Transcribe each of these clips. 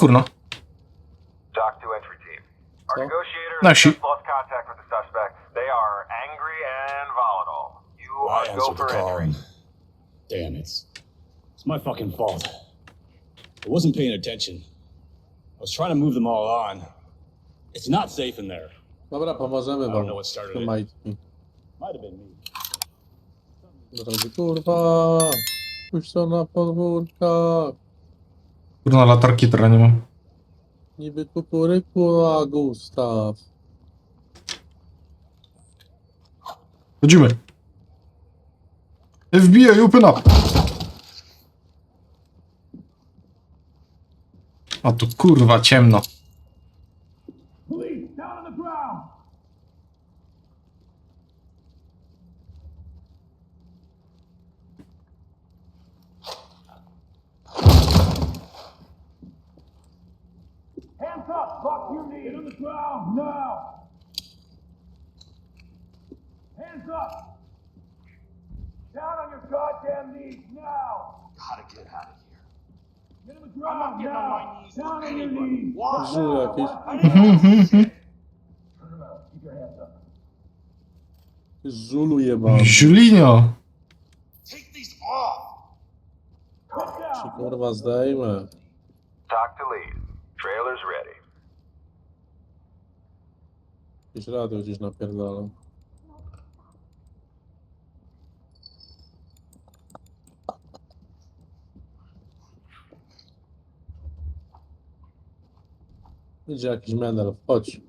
kurno. Talk to entry team. Our So? negotiator No, has she- just lost contact with the suspect. They are angry and volatile. You I are go answered the for call entry. and damn, it's it's my fucking fault. I wasn't paying attention. I was trying to move them all on. It's not safe in there. Dobra, pomożemy I don't wam. know what started it. Trzymajcie. Might have been me. Drogi kurwa. Puść na podwórkach. Kurna, latarki teraz nie mam. Niby kukuryku, a Gustaw. Chodzimy. FBI, open up! A tu kurwa ciemno. Up! Drop to your knees! Get on the ground, now! Hands up! Down on your goddamn knees, now! Gotta get out of here. Get on the ground, I'm not now! On my knees down on your knees! Żul jakiś. Turn around, keep your hands up. Żulu jebany. Julinio! Take these off! Get Ci down! kurwa zdejmę. Talk to lead. Trailer's ready. Jakieś radio gdzieś napierdalam. Idzie jakiś menel, chodź. I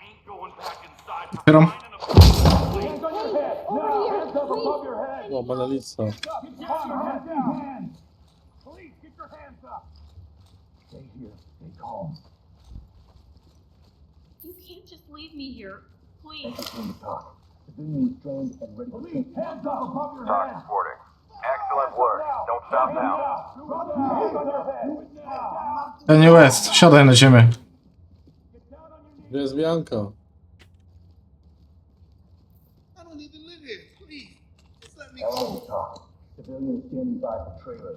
ain't going back inside. Otwieram. Hands on your head! Now! Hands up above your head! O, up! Stay here. Stay calm. You can't just leave me here. Please. When you talk. Civilians trained and ready Police, hands up above your Talk head! reporting. Excellent work. Don't stop now. Do it now. Daniel West, siadaj na ziemię. Get down on your knees. Gdzie jest Bianka? I don't even live here. Please, just let me Now go. let me talk. Civilians standing by the trailer.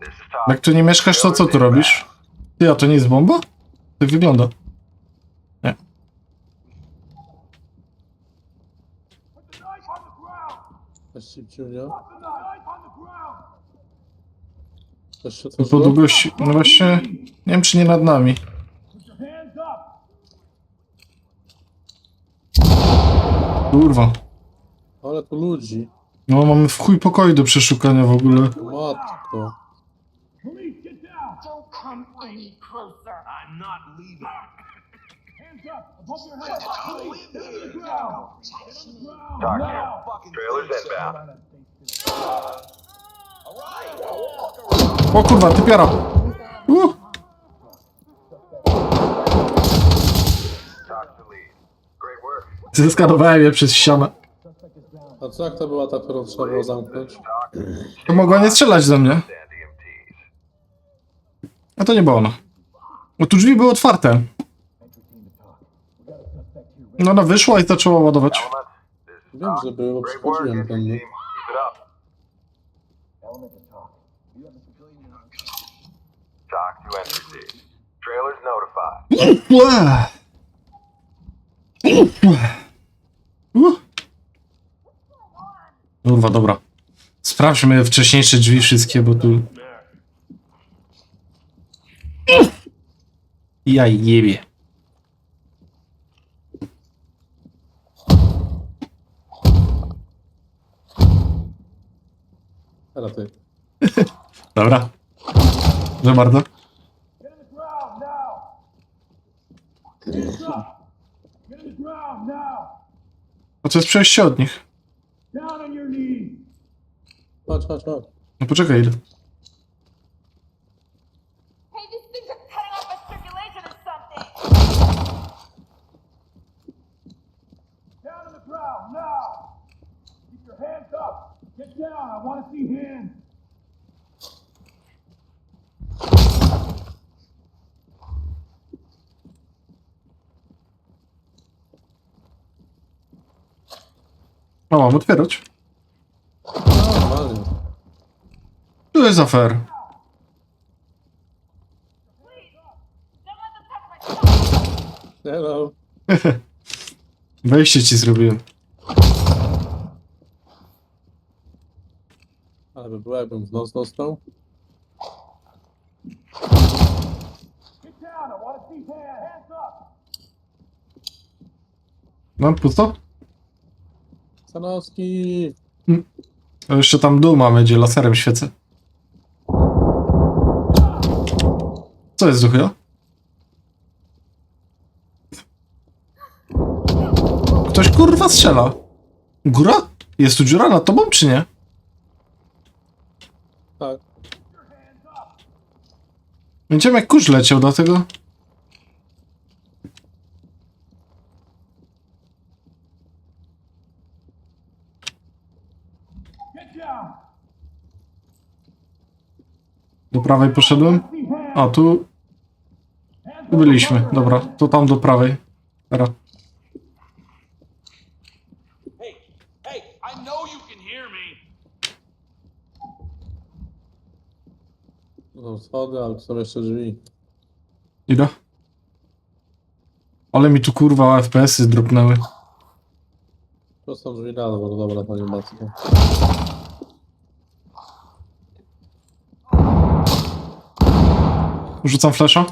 This is talk. Jak tu nie mieszkasz, to co tu robisz? Ty, a to nie jest bomba? Tak wygląda. Nie. Put the knife on the ground! Coś cipciunia? Coś się Po długości... No właśnie... Nie wiem, czy nie nad nami. Kurwa. Ale tu ludzi. No, mamy w chuj pokoju do przeszukania w ogóle. Matko. Don't come any closer. I'm not leaving. Talk. Trailer's inbound. O kurwa, ty piara. Uh. Zeskanowałem je przez ścianę. A co jak to była ta, którą trzeba było zamknąć? To mogła nie strzelać ze mnie. A to nie była ona. O, tu drzwi były otwarte. No ona wyszła i zaczęła ładować. Wiem, że. Trailer's notified. Ue. Uh. Kurwa, dobra. Sprawdźmy wcześniejsze drzwi wszystkie, bo tu... Ja jebie. Teraz ty. Dobra. Że bardzo. A to jest przejście od nich. Chodź, chodź, chodź. No poczekaj, idę. Hey, these things are cutting off my circulation or something. Down on the ground now! Keep your hands up! Get down. I want to see. O, mam otwierać. Tu jest afer. Hello. Wejście ci zrobiłem. Ale by było, jakbym w nos dostał. No, pusto? Stanowski! A jeszcze tam dół mamy, gdzie laserem świecę. Co jest duchy? Ktoś kurwa strzela. Góra? Jest tu dziura nad tobą, czy nie? Będziemy jak kurz leciał. Get down. Do prawej poszedłem. A, tu... Byliśmy. Dobra, to tam do prawej. Teraz. Hey, hey, I know you can hear me. No schody, ale są jeszcze drzwi. Idę. Ale mi tu kurwa FPS-y dropnęły. To są drzwi na dwór, dobra, to nie ma co. Rzucam flesza.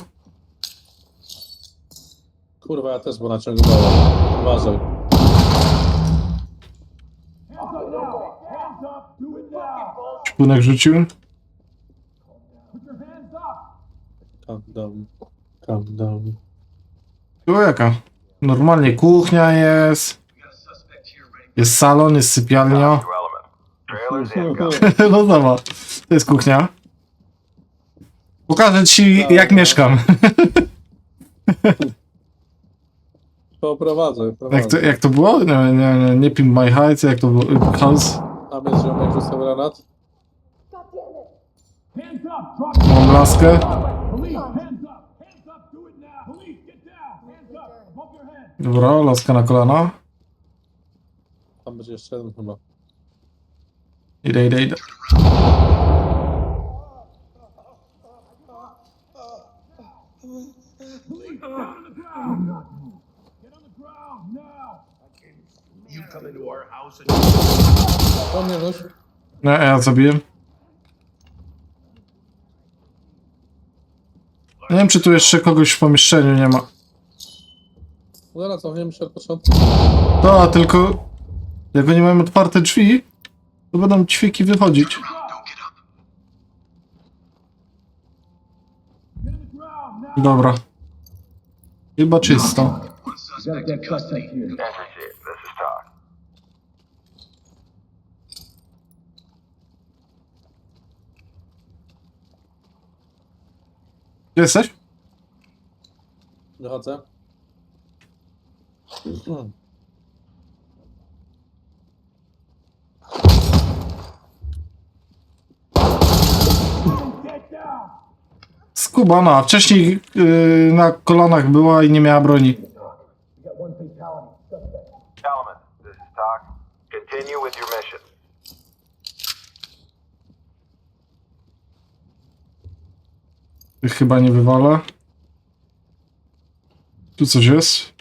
Kurwa, ja też bo naciągnąłem. Uważaj. Hands up now. Hands up. Do it now. Szpunek rzuciłem. Put your hands down. Calm down. Tu jaka? Normalnie kuchnia jest. Jest salon, jest sypialnia. No zobacz. To jest kuchnia. Pokażę ci jak mieszkam. To prowadzę, prowadzę. Jak to, jak to było? Nie, nie, nie, nie pimp my height, jak to było? House. Tam jest ziomek, rzucał granat. Mam laskę. Police. Hands up. Hands up. Do it now. Police. Get down. Hands up. Above your head. Dobra, laska na kolana. Tam będzie jeszcze jeden chyba. Idę, idę, idę. On the ground. Get on the ground now. You come into our house and Do mnie gość. Nie, ja. Nie wiem, czy tu jeszcze kogoś w pomieszczeniu nie ma. Zaraz cofniemy się od początku. To, tylko jak nie mają otwarte drzwi, to będą ćwieki wychodzić. Dobra. Chyba czysto. Team, this is talk. Gdzie jesteś? Down. Skubana, wcześniej yy, na kolanach była i nie miała broni. Element, this is talk. Continue with your mission. Tych chyba nie wywala. Tu coś jest?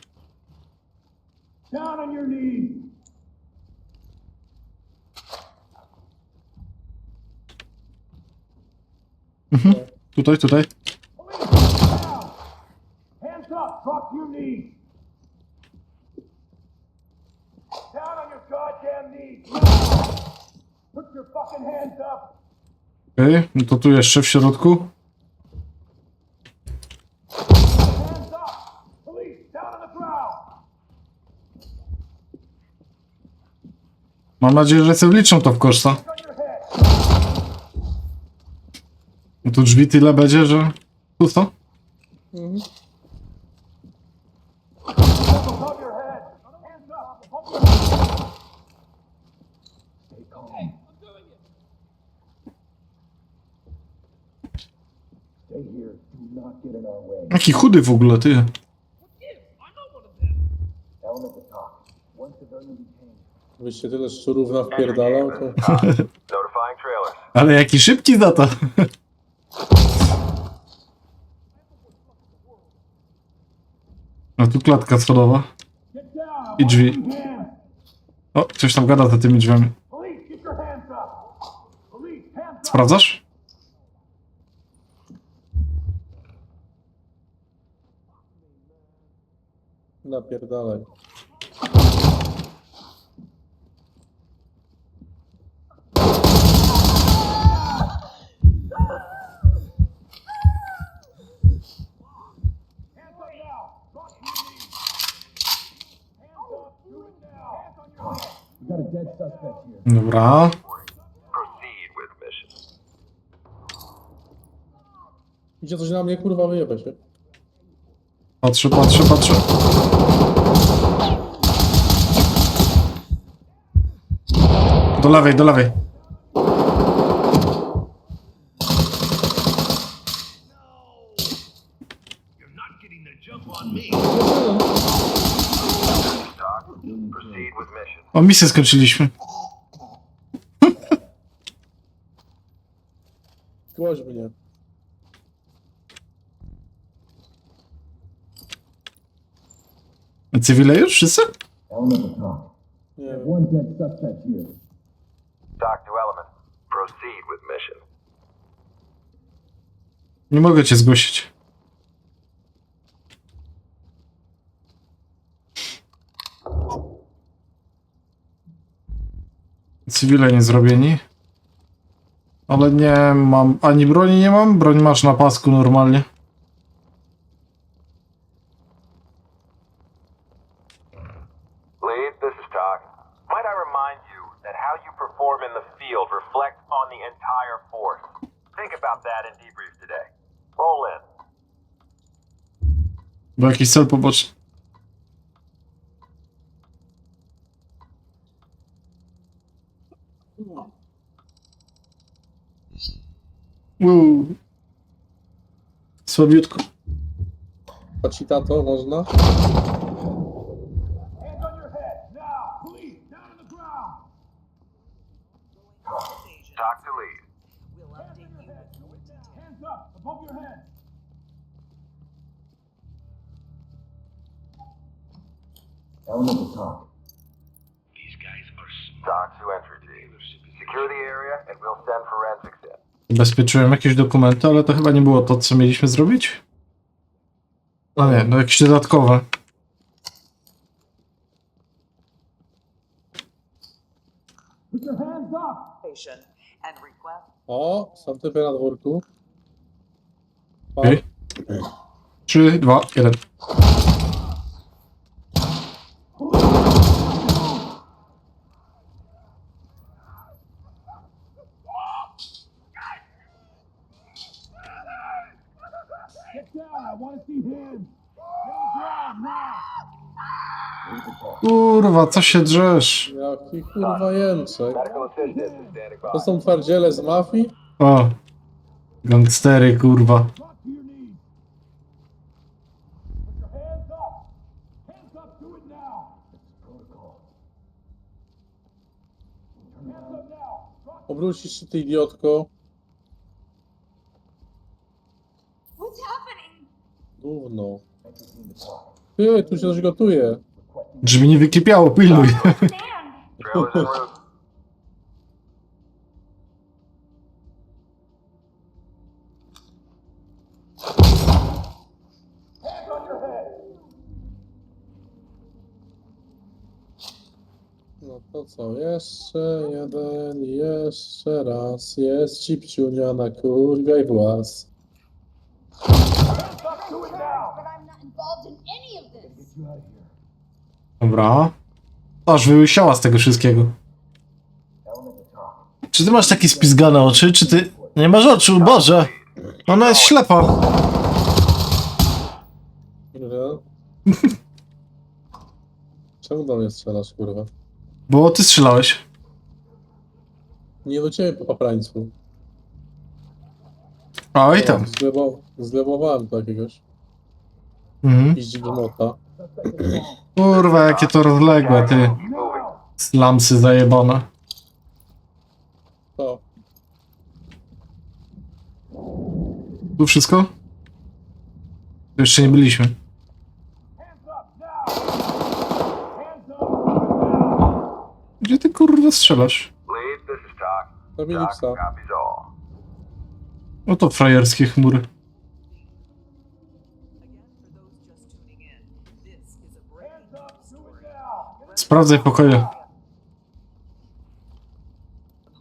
Down on your knees. Tutaj, tutaj. Hands up. Drop to your knees. Down on your goddamn knees. now. Put your fucking hands up. Okej, no to tu jeszcze w środku. Hands up. Police. Down on the ground. Mam nadzieję, że sobie wliczą to w koszta. No tu drzwi tyle będzie, że... Pusto? Above your head. Hands up. Above your head. Stay calm. I'm doing it. Stay here. Do not get in our way. Jaki chudy w ogóle, ty. Element to talk. One civilian detained. Byście tyle szczurów nawpierdalał, to... Notifying trailers. Ale jaki szybki za to. No tu klatka schodowa. I drzwi. O, coś tam gada za tymi drzwiami. Police, get your hands up. Police, hands up. Sprawdzasz? Napierdalaj. Hands up now. Drop to your knees. Hands up. Do it now. Hands on your head. We got a dead suspect here. Dobra. Idzie coś na mnie, kurwa, wyjebę się. Patrzę, patrzę, patrzę. Do lewej, do lewej. You're not getting the jump on me. Doc, proceed with mission. O, misję skończyliśmy. Głoś mnie. Cywile już wszyscy? Nie wiem. One dead suspect here. Doc to element. Proceed with mission. Nie mogę cię zgłosić. Cywile nie zrobieni. Ale nie mam, ani broni nie mam. Broń masz na pasku normalnie. Lead, this is Doc. Might I remind you that how you perform in the field reflects on the entire force. Think about that in debrief today. Roll in. Bo jakiś cel poboczny. Uuu. Słabiutko. Pacitato można? Hands on your head. Now. Police, down on the ground. Doc to lead. Hands on your head. Hands up. Above your head. These guys are smart. Doc to entry team. Secure the area and we'll send forensics in. Zabezpieczyłem jakieś dokumenty, ale to chyba nie było to, co mieliśmy zrobić. No nie, no jakieś dodatkowe. And request O, są typy na dwórku. Pa- Okej. 3, 2, 1. Get down. I want to see hands. Get on the ground now. Kurwa, co się drzesz? Jaki kurwa jęczek. To są twardziele z mafii? O, gangstery, kurwa. Drop to your knees. Put your hands up. Hands up. Do it now. Hands up now. Drop Obrócisz się, ty idiotko. What's happening? Gówno. Ty, tu się coś gotuje. Drzwi nie wykipiało, pilnuj. Trailers en route. No to co, jeszcze jeden, jeszcze raz. Jest cipciunia na kurwa i włas. Hands up. Do it now. But I'm not involved in any of this. Dobra. Aż wyłysiała z tego wszystkiego. Czy ty masz takie spizgane oczy, czy ty... Nie masz oczu, Boże! Ona jest ślepa. Kurwa. Czemu do mnie strzelasz, kurwa? Bo ty strzelałeś. Nie do ciebie, paprańcu. Oj tam. Zlebo, zlebowałem do jakiegoś Mhm. piździ gmota. Kurwa, jakie to rozległe, ty. Slamsy zajebane. To. Tu wszystko? Jeszcze nie byliśmy. Gdzie ty kurwa strzelasz? Lead, this No to frajerskie chmury. Sprawdzaj pokoje.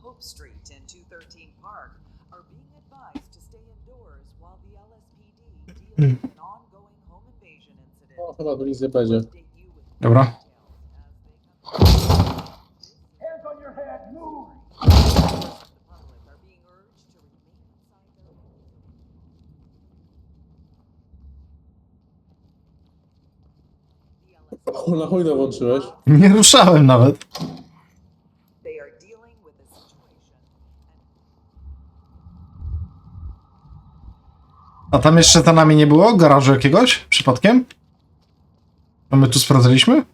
Hope Street and 213 Park are being advised to stay indoors while the LSPD deals with an ongoing home invasion incident. O, chyba tu nic nie będzie. Update you with Dobra. details as they come. Hands on your head, move! The public are being urged to remain inside their homes. The LSPD O, na hojno włączyłeś. Nie ruszałem nawet. They are dealing with a situation and A tam jeszcze za nami nie było? Garażu jakiegoś? Przypadkiem? A my tu sprawdzaliśmy?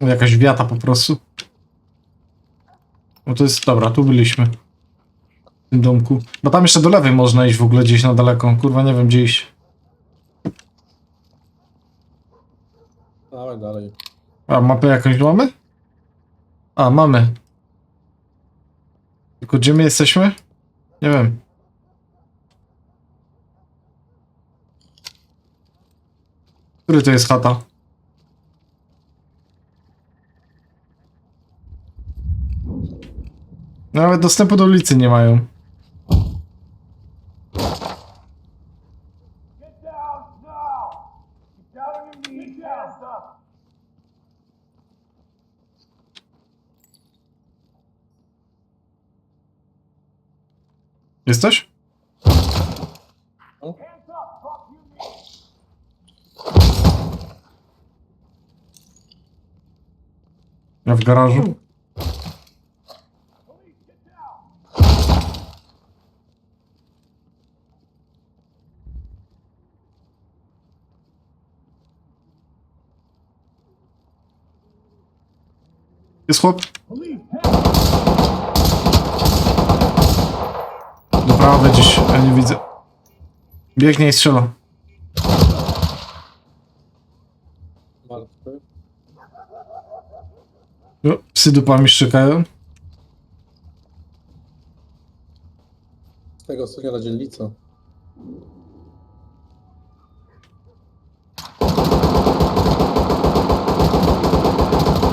Jakaś wiata po prostu. No to jest, dobra, tu byliśmy. W tym domku. Bo tam jeszcze do lewej można iść w ogóle gdzieś na daleko. Kurwa, nie wiem gdzie iść. Dawaj dalej. A mapę jakąś mamy? A, mamy. Tylko gdzie my jesteśmy? Nie wiem. Który to jest chata? Nawet dostępu do ulicy nie mają. Get down now! Get down on your knees, hands up! Jesteś? Hands up! Drop to your knees! Ja w garażu. Police, get down! Jest chłop. Do prawej gdzieś, ja nie widzę. Biegnie i strzela. Martwy. O, psy dupami szczekają. Z tego słynia na dzielnicę.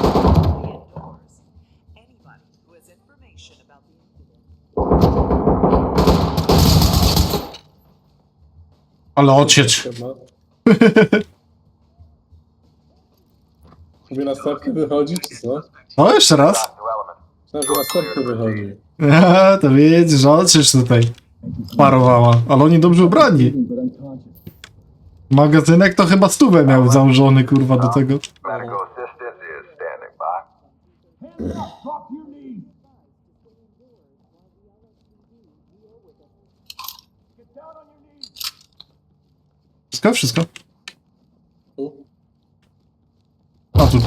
indoors. Anybody who has information about the incident Ale odsiecz. Sobie następny wychodzi, czy co? O, jeszcze raz. Myślałem, że następny wychodzi. A, to widzisz, odsiecz tutaj parowała. Ale oni dobrze ubrani. Magazynek to chyba stówę miał założony, kurwa, do tego. Medical assistance is standing by. Hands up! Drop to your knees! Get down on your knees! Wszystko? Wszystko? Tu? A tu.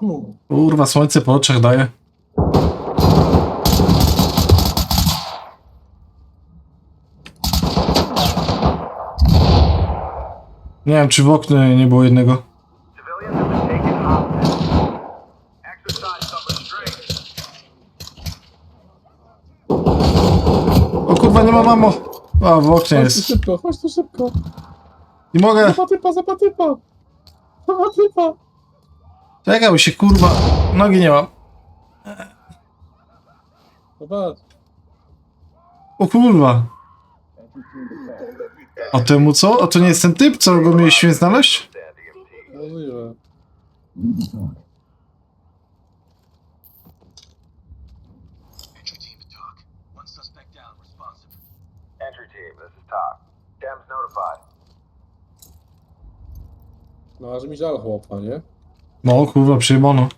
Up! Kurwa, słońce po oczach daje. Nie wiem, czy w oknie nie było jednego. Mamo. A, w oknie Chodź tu jest. szybko, chodź tu szybko. Nie mogę. Zapatypa, zapatypa. Zapatypa. Czekaj, bo się kurwa. Nogi nie mam. Zobacz. O kurwa. A temu co? A to nie jest ten typ, co go mieliśmy znaleźć? Możliwe. Entry team to talk. One suspect down, responsive. Entry team, this is Talk. Dems notified. No, aż mi żal chłopa, nie? No kurwa, przyjmono.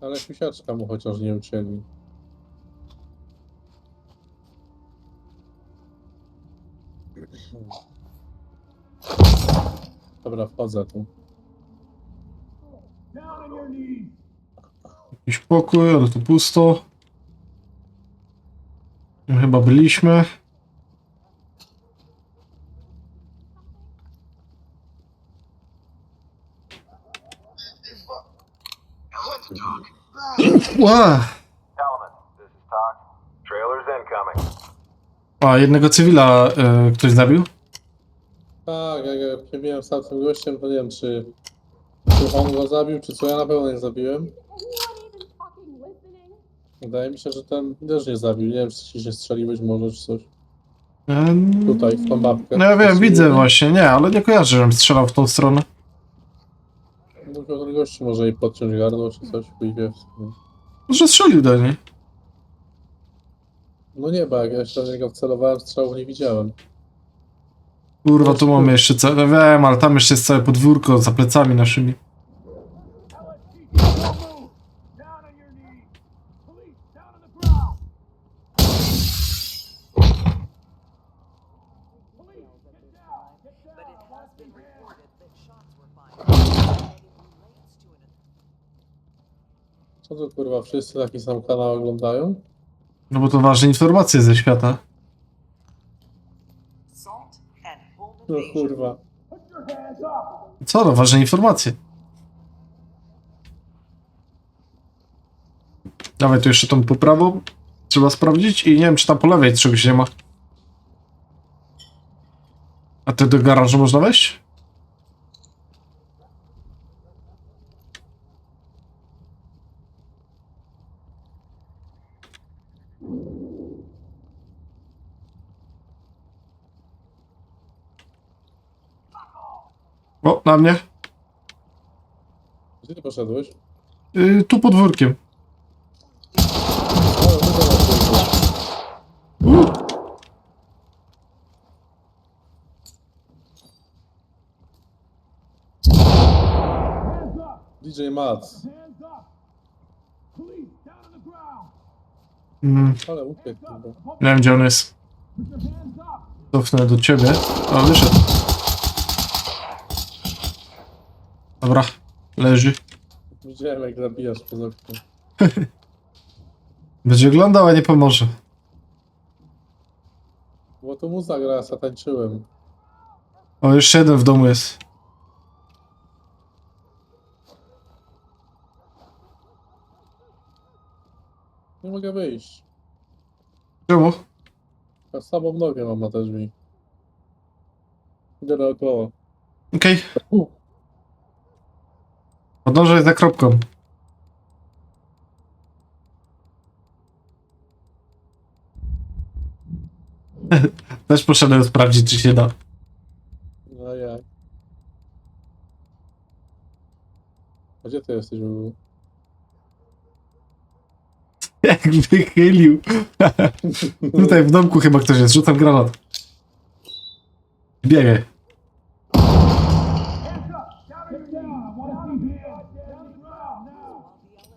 Ale siusiaczka mu chociaż nie ucięli. Dobra, wchodzę tu. Jakiś pokój, ale tu pusto. Chyba byliśmy. Ła! A, jednego cywila e, ktoś zabił? Tak, jak ja przybiłem z tamtym gościem, to nie wiem, czy, czy on go zabił, czy co, ja na pewno nie zabiłem. Wydaje mi się, że ten też nie zabił. Nie wiem, czy się strzeliłeś może, czy coś. E, Tutaj, w tą babkę. No ja wiem, widzę właśnie, nie, ale nie kojarzę, żebym strzelał w tą stronę. Mówię o ten gościu może i podciąć gardło, czy coś, chuj wie w sumie. Że strzelił do niej. No nie, bo jak ja się do niego wcelowałem, strzału nie widziałem. Kurwa, tu mamy jeszcze całe, wiem, ale tam jeszcze jest całe podwórko za plecami naszymi. LSPD, don't move. Down on your knees. Police, down on the ground. Police, get down. Get But down. it I want has to been see hands. reported that shots were fired. and it relates to an Co to kurwa, wszyscy taki sam kanał oglądają? No bo to ważne informacje ze świata. No kurwa. Co no, ważne informacje. Dawaj tu jeszcze tą poprawą. Trzeba sprawdzić i nie wiem, czy tam po lewej czegoś nie ma. A ty do garażu można wejść? O, na mnie. Gdzie ty poszedłeś? Yy, tu podwórkiem. O, ty to masz Hands up. DJ Mac. Mm, Ale uciekł kurwa. nie wiem, gdzie on jest. Cofnę do ciebie. O, wyszedł. Dobra, leży. Widziałem jak zabijasz przez okno. Będzie oglądał, a nie pomoże. Bo to muza gra, tańczyłem. O, jeszcze jeden w domu jest. Nie mogę wyjść. Czemu? Ja samą nogę mam na te drzwi. Idę dookoła. Okej. Podążaj za kropką. Też poszedłem sprawdzić, czy się da. No jak? A gdzie ty jesteś ogóle? Jak wychylił. Tutaj w domku chyba ktoś jest. Rzucam granat. Biegaj. Hands up. Down on your knees. I want to see hands. Down on the ground now.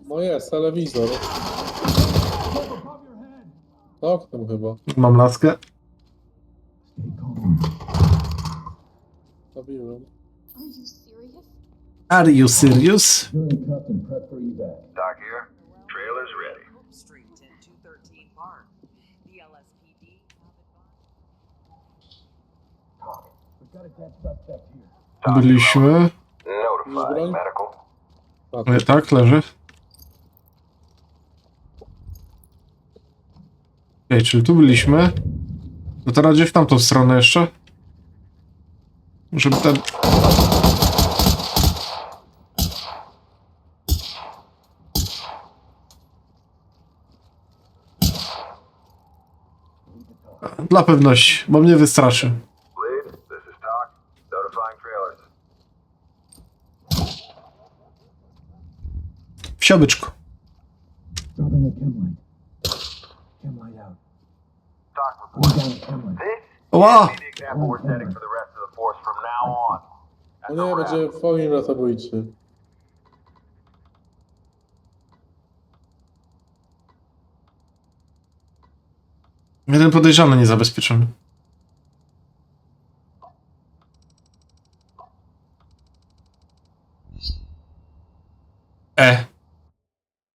No jest, telewizor. Up above your head. To oknem chyba. Mam laskę. Zabiłem. Are you serious? Are you serious? You're cuffed and prepped for evac. Doc here. Trailers ready. Hope Street and 213 Park. The LSPD have advised. Talk. We've got a dead suspect here. Doc, Byliśmy. Notify medical. Nie, tak, leży. Okej, czyli tu byliśmy. No teraz gdzie w tamtą stronę jeszcze? Żeby ten... Dla pewności, bo mnie wystraszy. Wsio byczku. Ła! No nie, będzie fomin rasabójczy. Jeden podejrzany niezabezpieczony. E.